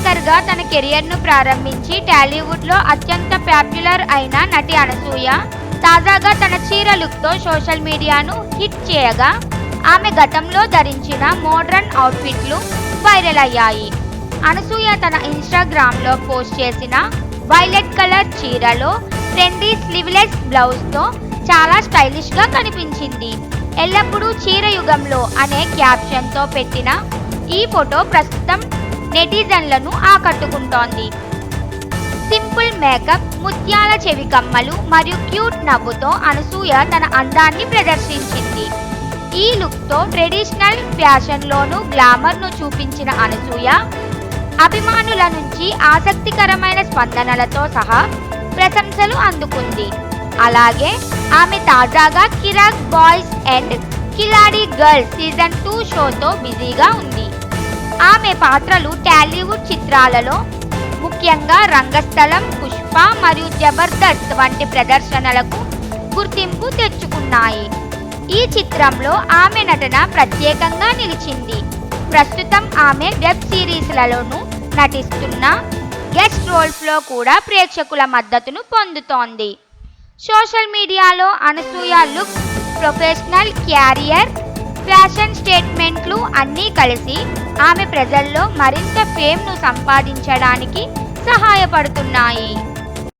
యాంకర్గా తన కెరియర్ను ప్రారంభించి టాలీవుడ్లో అత్యంత పాపులర్ అయిన నటి అనసూయ తాజాగా తన చీర లుక్తో సోషల్ మీడియాను హిట్ చేయగా ఆమె గతంలో ధరించిన మోడ్రన్ అవుట్ఫిట్లు వైరల్ అయ్యాయి. అనసూయ తన ఇన్స్టాగ్రామ్లో పోస్ట్ చేసిన వైలెట్ కలర్ చీరలో ట్రెండీ స్లీవ్లెస్ బ్లౌజ్తో చాలా స్టైలిష్గా కనిపించింది. ఎల్లప్పుడూ చీర యుగంలో అనే క్యాప్షన్తో పెట్టిన ఈ ఫోటో ప్రస్తుతం నెటిజన్లను ఆకట్టుకుంటోంది. సింపుల్ మేకప్ ముత్యాల చెవి కమ్మలు మరియు క్యూట్ నవ్వుతో అనసూయ తన అందాన్ని ప్రదర్శించింది. ఈ లుక్తో ట్రెడిషనల్ ఫ్యాషన్లోనూ గ్లామర్ను చూపించిన అనసూయ అభిమానుల నుంచి ఆసక్తికరమైన స్పందనలతో సహా ప్రశంసలు అందుకుంది. అలాగే ఆమె తాజాగా కిరాక్ బాయ్స్ అండ్ కిలాడి గర్ల్స్ సీజన్ టూ షోతో బిజీగా ఉంది. ఆమె పాత్రలు టాలీవుడ్ చిత్రాలలో ముఖ్యంగా రంగస్థలం పుష్ప మరియు జబర్దస్త్ వంటి ప్రదర్శనలకు గుర్తింపు తెచ్చుకున్నాయి. ఈ చిత్రంలో ఆమె నటన ప్రత్యేకంగా నిలిచింది. ప్రస్తుతం ఆమె వెబ్ సిరీస్లలోనూ నటిస్తున్న గెస్ట్ రోల్స్లో కూడా ప్రేక్షకుల మద్దతును పొందుతోంది. సోషల్ మీడియాలో Anasuya look professional career fashion స్టేట్మెంట్లు అన్నీ కలిసి ఆమె ప్రజల్లో మరింత ఫేమ్ను సంపాదించడానికి సహాయపడుతున్నాయి.